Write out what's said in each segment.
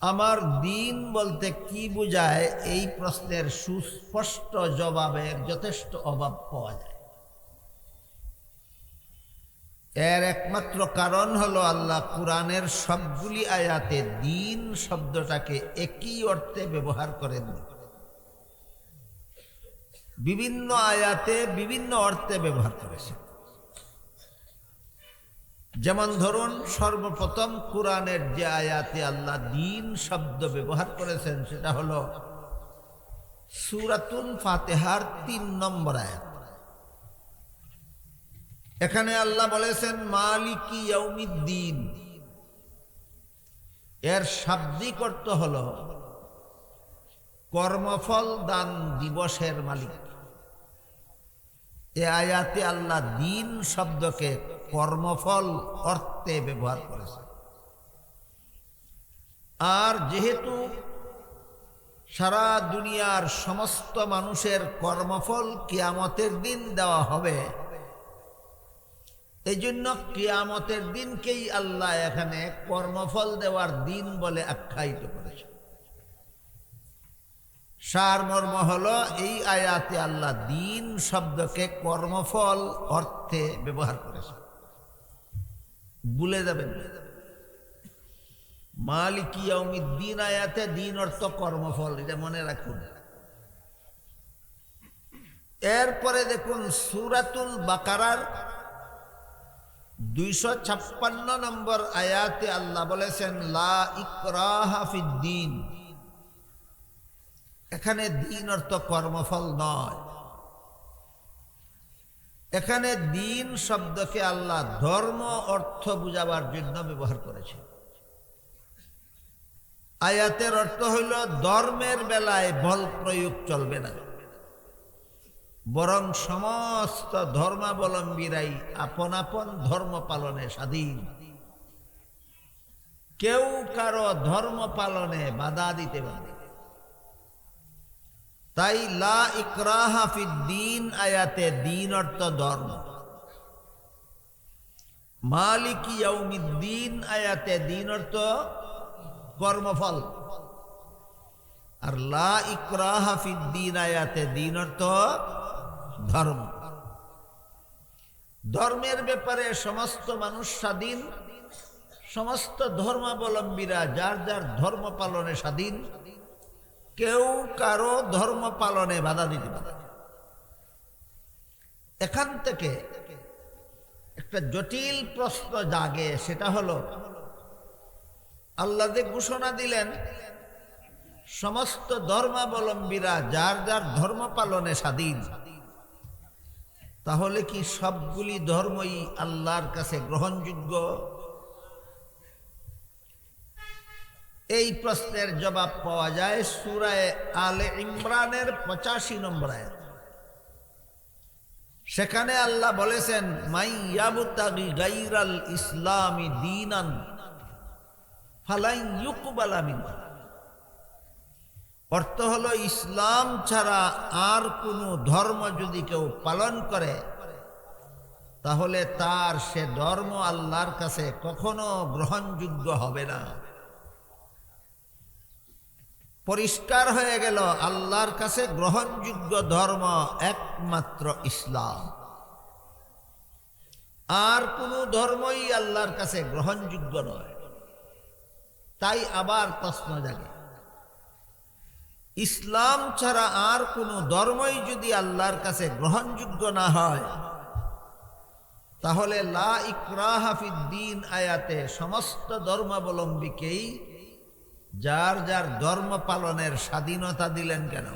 আমার দিন বলতে কি বোঝায়? এই প্রশ্নের সুস্পষ্ট জবাবের যথেষ্ট অভাব পাওয়া যায়। এর একমাত্র কারণ হলো আল্লাহ কোরআনের সবগুলি আয়াতে দিন শব্দটাকে একই অর্থে ব্যবহার করেন। বিভিন্ন আয়াতে বিভিন্ন অর্থে ব্যবহার করেছেন। যেমন ধরুন, সর্বপ্রথম কোরআনের যে আয়াতে আল্লাহ দিন শব্দ ব্যবহার করেছেন, সেটা হলো সুরাতুন ফাতেহার তিন নম্বর আয়াত। এখানে আল্লাহ বলেছেন, মালিকি ইয়ৌমিদ্দিন এর শাব্দিক অর্থ হল, কর্মফল দান দিবসের মালিক। এ আয়াতে আল্লাহ দিন শব্দকে কর্মফল অর্থে ব্যবহার করেছে। আর যেহেতু সারা দুনিয়ার সমস্ত মানুষের কর্মফল কিয়ামতের দিন দেওয়া হবে এই জন্য কিয়ামতের দিনকেই আল্লাহ এখানে কর্মফল দেওয়ার দিন বলে আখ্যায়িত করেছে। সারমর্ম হল, এই আয়াতে আল্লাহ দিন শব্দকে কর্মফল অর্থে ব্যবহার করেছে। ভুলে যাবেন। মালিকি দিন আয়াতে দিন অর্থ কর্মফল, এটা মনে রাখুন। এরপরে দেখুন সুরাতুল বাকারার দুইশো ছাপ্পান্ন নম্বর আয়াতে আল্লাহ বলেছেন, লা ইকরাহা ফিদ্দিন এখানে দিন অর্থ কর্মফল নয়। এখানে দিন শব্দকে আল্লাহ ধর্ম, অর্থ বুঝাবার জন্য ব্যবহার করেছে। আয়াতের অর্থ হইল, ধর্মের বেলায় বল প্রয়োগ চলবে না। বরং সমস্ত ধর্মাবলম্বীরাই আপন আপন ধর্ম পালনে স্বাধীন। কেউ কারও ধর্ম পালনে বাধা দিতে পারে। তাই লা ইকরাহা দিন আয়াতে দিন অর্থ ধর্ম। মালিক দিন আয়াতে দিন অর্থ কর্মফল। আর লা ইকরাহা দিন আয়াতে দিন অর্থ ধর্ম। ধর্মের ব্যাপারে সমস্ত মানুষ স্বাধীন, সমস্ত ধর্মাবলম্বীরা যার যার ধর্ম পালনে স্বাধীন কেউ কারও ধর্ম পালনে বাধা দিতে পারে। এখান থেকে একটা জটিল প্রশ্ন জাগে, সেটা হলো, আল্লাহ যে ঘোষণা দিলেন, সমস্ত ধর্মাবলম্বীরা যার যার ধর্ম পালনে স্বাধীন, তাহলে কি সবগুলি ধর্মই আল্লাহর কাছে গ্রহণযোগ্য? এই প্রশ্নের জবাব পাওয়া যায় সুরায় আলে ইমরানের পঁচাশি নম্বর আয়াত। সেখানে আল্লাহ বলেছেন, মাই ইয়াবুতাগি গাইরাল ইসলামী দিনান ফালাই ইউকুবাল আমিন অর্থ হলো, ইসলাম ছাড়া আর কোনো ধর্ম যদি কেউ পালন করে, তাহলে তার সে ধর্ম আল্লাহর কাছে কখনো গ্রহণযোগ্য হবে না। পরিষ্কার হয়ে গেল আল্লাহর কাছে গ্রহণযোগ্য ধর্ম একমাত্র ইসলাম। আর কোনো ধর্মই আল্লাহর কাছে গ্রহণযোগ্য নয়। তাই আবার প্রশ্ন জাগে, ইসলাম ছাড়া আর কোনো ধর্মই যদি আল্লাহর কাছে গ্রহণযোগ্য না হয়, তাহলে লা ইকরাহাফিদ্দিন আয়াতে সমস্ত ধর্মাবলম্বীকেই যার যার ধর্ম পালনের স্বাধীনতা দিলেন কেন?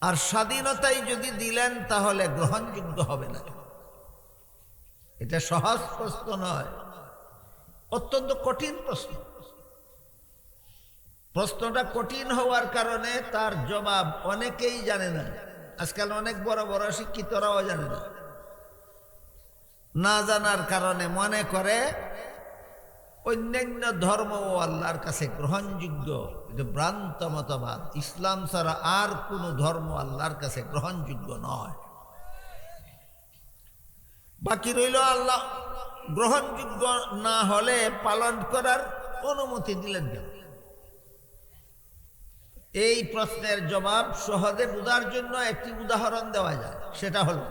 আর স্বাধীনতাই যদি দিলেন, তাহলে গ্রহণযোগ্য হবে না এটা সহজ প্রশ্ন নয়, অত্যন্ত কঠিন প্রশ্ন। প্রশ্নটা কঠিন হওয়ার কারণে তার জবাব অনেকেই জানে না। আজকাল অনেক বড় বড় শিক্ষিতরাও জানে না। না জানার কারণে মনে করে অন্যান্য ধর্ম ও আল্লাহর কাছে গ্রহণযোগ্য। এটা ভ্রান্ত মতবাদ, ইসলাম ছাড়া আর কোনো ধর্ম আল্লাহর কাছে গ্রহণযোগ্য নয়। বাকি রইল আল্লাহ, গ্রহণযোগ্য না হলে পালন করার অনুমতি দিলেন কেন? এই প্রশ্নের জবাব সহজে বোঝার জন্য একটি উদাহরণ দেওয়া যায়, সেটা হলো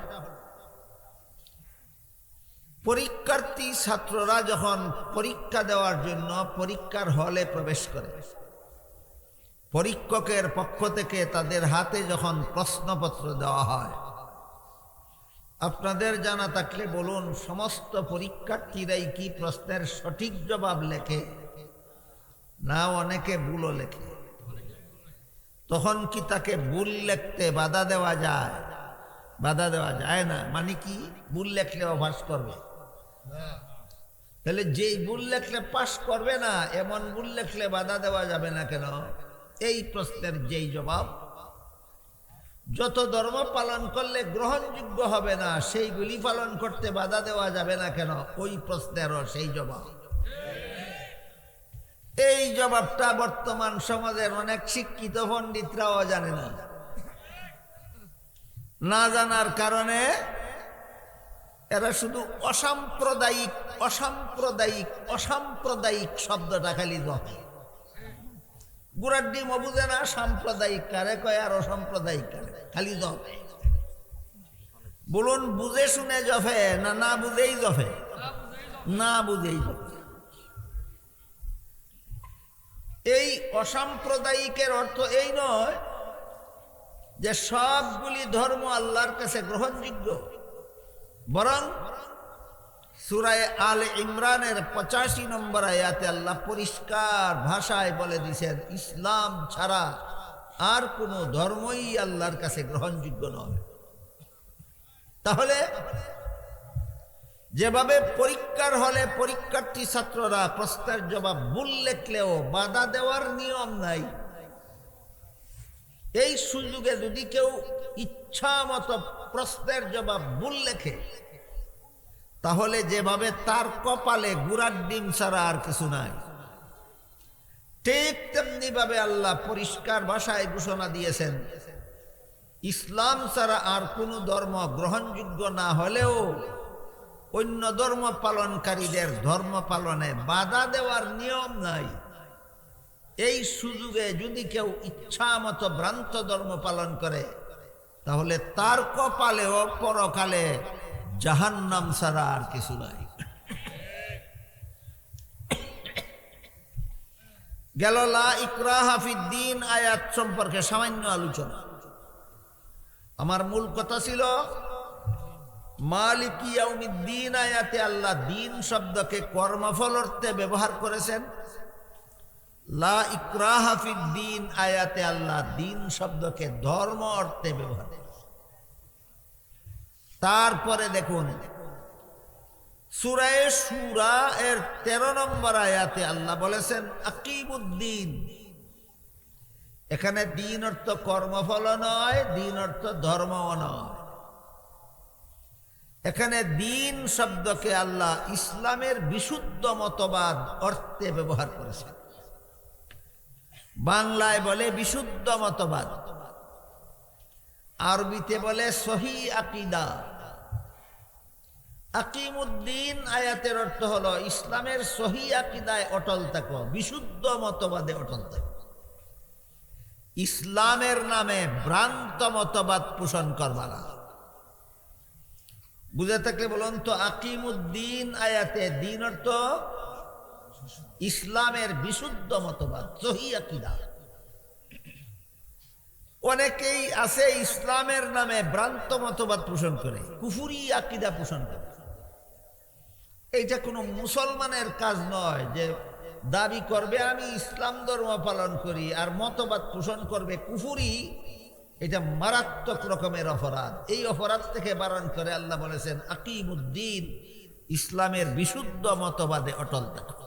পরীক্ষার্থী ছাত্ররা যখন পরীক্ষা দেওয়ার জন্য পরীক্ষার হলে প্রবেশ করে, পরীক্ষকের পক্ষ থেকে তাদের হাতে যখন প্রশ্নপত্র দেওয়া হয়, আপনাদের জানা থাকলে বলুন, সমস্ত পরীক্ষার্থীরাই কি প্রশ্নের সঠিক জবাব লেখে না অনেকে ভুলও লেখে? তখন কি তাকে ভুল লিখতে বাধা দেওয়া যায়? বাধা দেওয়া যায় না। মানে কি? ভুল লেখলে অভ্যাস করবে। তাহলে যেই ভুল লেখলে পাশ করবে না, এমন ভুল লেখলে বাধা দেওয়া যাবে না কেন? এই প্রশ্নের যেই জবাব, যত ধর্ম পালন করলে গ্রহণযোগ্য হবে না, সেইগুলি পালন করতে বাধা দেওয়া যাবে না কেন? ওই প্রশ্নেরও সেই জবাব। এই জবাবটা বর্তমান সমাজের অনেক শিক্ষিত পণ্ডিতরাও জানে না না জানার কারণে এরা শুধু অসাম্প্রদায়িক অসাম্প্রদায়িক অসাম্প্রদায়িক শব্দটা খালি জপে গুড়ার ডিম বুঝে না, সাম্প্রদায়িক কারে কয় আর অসাম্প্রদায়িক কারে? খালি জপে বলুন, বুঝে শুনে জফে না না বুঝেই জফে? না বুঝেই জফে। এই অসাম্প্রদায়িকের অর্থ এই নয় যে সবগুলি ধর্ম আল্লাহর কাছে গ্রহণযোগ্য। বরং সুরায় আল ইমরানের পঁচাশি নম্বর আয়াতে আল্লাহ পরিষ্কার ভাষায় বলে দিছেন, ইসলাম ছাড়া আর কোনো ধর্মই আল্লাহর কাছে গ্রহণযোগ্য নয়। তাহলে যেভাবে পরীক্ষার হলে পরীক্ষার্থী ছাত্ররা প্রশ্নের জবাব ভুল লেখলেও বাধা দেওয়ার নিয়ম নাই। এই সুযোগে যদি কেউ ইচ্ছা মতো প্রশ্নের জবাব ভুল লেখে, তাহলে যেভাবে তার কপালে গুড়ার ডিম ছাড়া আর কিছু নাই। ঠিক তেমনি ভাবে আল্লাহ পরিষ্কার ভাষায় ঘোষণা দিয়েছেন, ইসলাম ছাড়া আর কোনো ধর্ম গ্রহণযোগ্য না হলেও অন্য ধর্ম পালনকারীদের ধর্ম পালনে বাধা দেওয়ার নিয়ম নাই। এই সুযোগে যদি কেউ ইচ্ছা মতো ভ্রান্ত ধর্ম পালন করে, তাহলে তার কপালেও পরকালে জাহান্নাম ছাড়া আর কিছু নাই। গেল লা ইকরা হাফিদ্দিন আয়াত সম্পর্কে সামান্য আলোচনা। আমার মূল কথা ছিল মালিকিয়াউমিদ্দিন আয়াতে আল্লাহ দিন শব্দকে কর্মফল অর্থে ব্যবহার করেছেন। লা ইকরাহাফিদ্দিন আয়াতে আল্লাহ দিন শব্দকে ধর্ম অর্থে ব্যবহার তারপরে দেখুন, সুরায় সুরা এর তেরো নম্বর আয়াতে আল্লাহ বলেছেন, আকিমুদ্দিন। এখানে দিন অর্থ কর্মফল নয়, দিন অর্থ ধর্মও নয়। এখানে দিন শব্দকে আল্লাহ ইসলামের বিশুদ্ধ মতবাদ অর্থে ব্যবহার করেছেন। বাংলায় বলে বিশুদ্ধ মতবাদ। আরবিতে বলে সহি আকিদা। আকিমুদ্দিন আয়াতের অর্থ হলো ইসলামের সহি আকিদায় অটল থাকো, বিশুদ্ধ মতবাদে অটল থাকো। ইসলামের নামে ভ্রান্ত মতবাদ পোষণ করবা না। বুঝে থাকলে বলুন তো, আকিমুদ্দিন আয়াতে দিন অর্থ ইসলামের বিশুদ্ধ মতবাদ, সহি আকিদা। অনেকেই আছে ইসলামের নামে ভ্রান্ত মতবাদ পোষণ করে, কুফুরি আকিদা পোষণ করে। এইটা কোনো মুসলমানের কাজ নয় যে দাবি করবে, আমি ইসলাম ধর্ম পালন করি আর মতবাদ পোষণ করবে কুফুরি। এটা মারাত্মক রকমের অপরাধ। এই অপরাধ থেকে বারণ করে আল্লাহ বলেছেন আকিমুদ্দিন ইসলামের বিশুদ্ধ মতবাদে অটল দেখো